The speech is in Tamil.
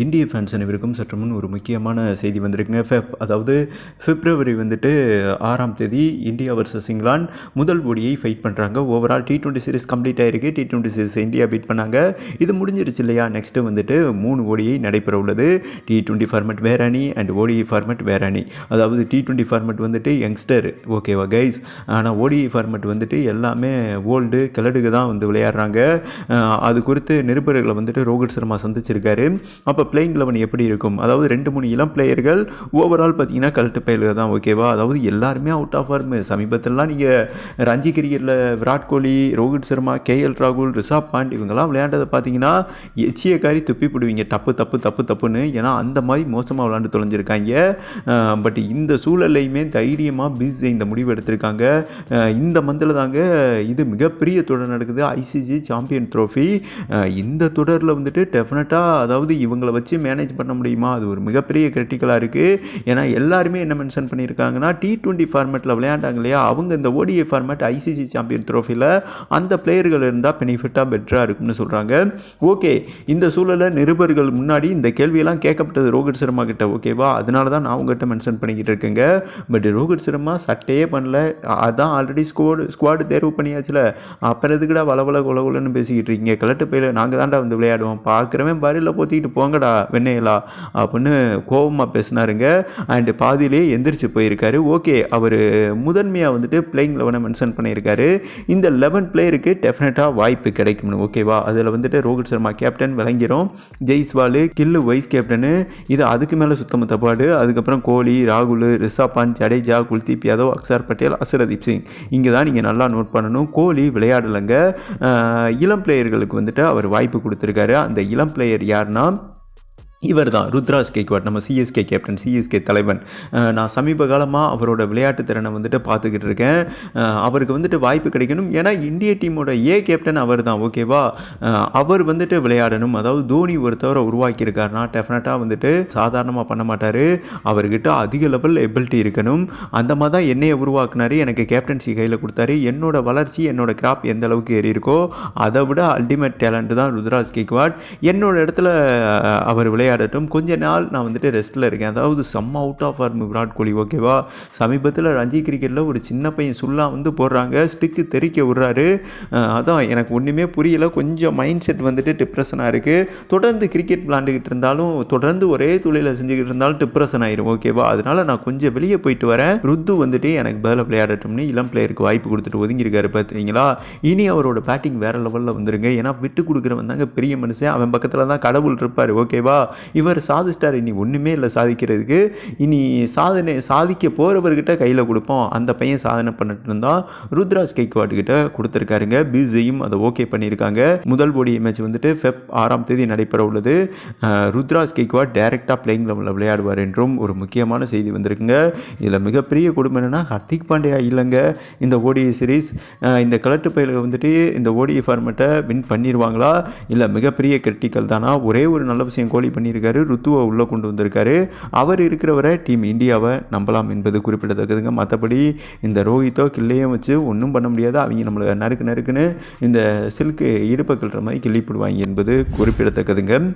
இந்திய ஃபேன்ஸ் அனைவருக்கும் சற்று முன் ஒரு முக்கியமான செய்தி வந்திருக்குங்க. ஃபெப் அதாவது பிப்ரவரி வந்துட்டு ஆறாம் தேதி இந்தியா வர்சஸ் இங்கிலாந்து முதல் ஓடியை ஃபைட் பண்ணுறாங்க overall T twenty series complete ஆகிருக்கு T twenty series India beat பண்ணாங்க. இது முடிஞ்சிருச்சு இல்லையா? நெக்ஸ்ட்டு வந்துட்டு மூணு ஓடியை நடைபெற உள்ளது. டி டுவெண்ட்டி ஃபார்மெட் வேற அணி அண்ட் ஓடிஐ ஃபார்மெட் வேற அணி. அதாவது டி டுவெண்ட்டி ஃபார்மெட் வந்துட்டு யங்ஸ்டர் ஓகேவா கைஸ் ஆனால் ஓடிஐ ஃபார்மெட் வந்துட்டு எல்லாமே ஓல்டு கிளடுக்கு தான் வந்து விளையாடுறாங்க. அது குறித்து நிருபர்களை வந்துட்டு ரோஹித் சர்மா சந்திச்சிருக்காரு. அப்போ பிளேயிங் லெவன் எப்படி இருக்கும்? அதாவது ரெண்டு மூணு இளம் பிளேயர்கள் ஓவரால் பார்த்தீங்கன்னா கழட்டு பயில்கள் தான் ஓகேவா அதாவது எல்லாருமே அவுட் ஆஃப் ஃபார்ம் சமீபத்திலலாம் நீங்கள் ரஞ்சி கிரிக்கெட்டில் விராட் கோலி ரோஹித் சர்மா கேஎல் ராகுல் ரிஷாப் பாண்ட் இவங்கெல்லாம் விளையாண்டதை பார்த்தீங்கன்னா எச்சிய காரி துப்பி போடுவீங்க. தப்பு தப்பு தப்பு தப்புன்னு. ஏன்னா அந்த மாதிரி மோசமாக விளையாண்டு தொலைஞ்சிருக்காங்க. பட் இந்த சூழல்லையுமே தைரியமாக பிஸ் இந்த முடிவு எடுத்திருக்காங்க. இந்த மந்தில் தாங்க இது மிகப்பெரிய தொடர் நடக்குது. ஐசிசி சாம்பியன் ட்ரோஃபி இந்த தொடரில் வந்துட்டு டெஃபினட்டாக அதாவது இவங்களை வச்சு மேனேஜ் பண்ண முடியுமா? அது ஒரு மிகப்பெரிய கிரிட்டிக்கலாக இருக்குது ஏன்னா எல்லாருமே என்ன மென்ஷன் பண்ணியிருக்காங்கன்னா டி டுவெண்ட்டி ஃபார்மேட்டில் விளையாண்டாங்க இல்லையா? அவங்க இந்த ஓடிஏ ஃபார்மேட் ஐசிசி சாம்பியன் ட்ரோஃபியில் அந்த பிளேயர்கள் இருந்தால் பெனிஃபிட்டாக பெட்டராக இருக்கும்னு சொல்கிறாங்க ஓகே இந்த சூழலில் நிருபர்கள் முன்னாடி இந்த கேள்வியெல்லாம் கேட்கப்பட்டது ரோஹித் சர்மா கிட்ட ஓகேவா அதனால தான் நான் உங்ககிட்ட மென்ஷன் பண்ணிக்கிட்டு இருக்கேங்க. பட் ரோஹித் சர்மா சட்டையே பண்ணல. அதான் ஆல்ரெடி ஸ்குவாடு ஸ்குவாடு தேர்வு பண்ணியாச்சுல. அப்புறம் எதுக்குடா வளவள குலகுலன்னு பேசிக்கிட்டு இருக்கீங்க? கலட்டு பையில நாங்கள் தான்டா வந்து விளையாடுவோம். பார்க்குறவன் பாரியில் போத்திக்கிட்டு என்னடா வெண்ணையலா அப்படின்னு கோபமாக பேசினாருங்க. அண்டு பாதியிலே எந்திரிச்சு போயிருக்காரு. ஓகே அவர் முதன்மையாக வந்துட்டு பிளேயிங் லெவனை மென்ஷன் பண்ணியிருக்காரு. இந்த லெவன் பிளேயருக்கு டெஃபினட்டாக வாய்ப்பு கிடைக்கும்னு ஓகேவா அதில் வந்துட்டு ரோஹித் சர்மா கேப்டன் விளங்கிரும். ஜெய்ஸ்வால் கில்லு வைஸ் கேப்டனு இது அதுக்கு மேலே சுத்தம தப்பாடு. அதுக்கப்புறம் கோலி ராகுல் ரிஷா பாண்ட் ஜடேஜா குல்தீப் யாதவ் அக்ஷர் பட்டேல் அசரதீப் சிங். இங்கே தான் நீங்கள் நல்லா நோட் பண்ணணும். கோலி விளையாடலைங்க. இளம் பிளேயர்களுக்கு வந்துட்டு அவர் வாய்ப்பு கொடுத்துருக்காரு. அந்த இளம் பிளேயர் யாருன்னா இவர் தான் ருத்ராஜ் கேக்வாட் நம்ம சிஎஸ்கே கேப்டன் சிஎஸ்கே தலைவன். நான் சமீப காலமாக அவரோட விளையாட்டு திறனை வந்துட்டு பார்த்துக்கிட்டு இருக்கேன். அவருக்கு வந்துட்டு வாய்ப்பு கிடைக்கணும். ஏன்னா இந்திய டீமோட ஏ கேப்டன் அவர் தான் ஓகேவா அவர் வந்துட்டு விளையாடணும். அதாவது தோனி ஒருத்தவரை உருவாக்கியிருக்காருனா டெஃபினட்டாக வந்துட்டு சாதாரணமாக பண்ண மாட்டார். அவர்கிட்ட அதிக லெவல் எபிலிட்டி இருக்கணும். அந்த மாதிரி தான் என்னையை உருவாக்குனாரு. எனக்கு கேப்டன்சி கையில் கொடுத்தாரு. என்னோட வளர்ச்சி என்னோட கிராப் எந்த அளவுக்கு ஏறி இருக்கோ அதை விட அல்டிமேட் டேலண்ட் தான் ருத்ராஜ் கேக்வாட். என்னோட இடத்துல அவர் விளையாட விளையாடட்டும். கொஞ்ச நாள் நான் வந்துட்டு ரெஸ்ட்டில் இருக்கேன். அதாவது செம் out of form Virat Kohli ஓகேவா சமீபத்தில் ரஞ்சி கிரிக்கெட்டில் ஒரு சின்ன பையன் சுல்லா வந்து போடுறாங்க. ஸ்டிக்கு தெறிக்க விட்றாரு. அதான் எனக்கு ஒன்றுமே புரியல. கொஞ்சம் மைண்ட் செட் வந்துட்டு டிப்ரெஷனாக இருக்குது தொடர்ந்து கிரிக்கெட் விளாண்டுக்கிட்டு இருந்தாலும் தொடர்ந்து ஒரே தொழிலை செஞ்சுக்கிட்டு இருந்தாலும் டிப்ரெஷன் ஆயிரும் ஓகேவா அதனால நான் கொஞ்சம் வெளியே போயிட்டு வரேன். ருத்து வந்துட்டு எனக்கு பதிலாக விளையாடட்டும்னு இளம் பிளேயருக்கு வாய்ப்பு கொடுத்துட்டு ஒதுங்கியிருக்காரு பார்த்தீங்களா இனி அவரோட பேட்டிங் வேறு லெவலில் வந்துருங்க. ஏன்னா விட்டு கொடுக்குறவன் தாங்க பெரிய மனுஷன். அவன் பக்கத்தில் தான் கடவுள் இருப்பார் ஓகேவா இவர் சாதிச்சிட்டார். இனி ஒன்றுமே இல்லை சாதிக்கிறதுக்கு. இனி சாதனை சாதிக்க போகிறவர்கிட்ட கையில் கொடுப்போம். அந்த பையன் சாதனை பண்ணிட்டு இருந்தால் ருத்ராஜ் கைக்வாட்டுக்கிட்ட கொடுத்துருக்காருங்க. பிஜியும் அதை ஓகே பண்ணியிருக்காங்க. முதல் போடி மேட்ச் வந்துட்டு ஃபெப் ஆறாம் தேதி நடைபெற உள்ளது. ருத்ராஜ் கைக்வாட் டைரெக்டாக பிளேயிங் லெவலில் விளையாடுவார் என்றும் ஒரு முக்கியமான செய்தி வந்திருக்குங்க. இதில் மிகப்பெரிய குடும்பம் என்னென்னா ஹர்திக் பாண்டியா இல்லைங்க. இந்த ஓடிஐ சீரீஸ் இந்த கலட்டு பயில வந்துட்டு இந்த ஓடிஐ ஃபார்மேட்டை வின் பண்ணிடுவாங்களா இல்லை மிகப்பெரிய கிரிட்டிக்கல் தானா? ஒரே ஒரு நல்ல விஷயம் கோலி பண்ணியிருக்காரு ருத்துவை உள்ளே கொண்டு வந்திருக்காரு. அவர் இருக்கிறவரை டீம் இந்தியாவை நம்பலாம் என்பது குறிப்பிடத்தக்கதுங்க. மற்றபடி இந்த ரோஹித்தோ கில்லையோ வச்சு ஒன்றும் பண்ண முடியாது. அவங்க நம்மளை நறுக்கு நறுக்குன்னு இந்த சில்க்கு இடுப்பை கிள்ற மாதிரி கிள்ளி போடுவாங்க என்பது குறிப்பிடத்தக்கதுங்க.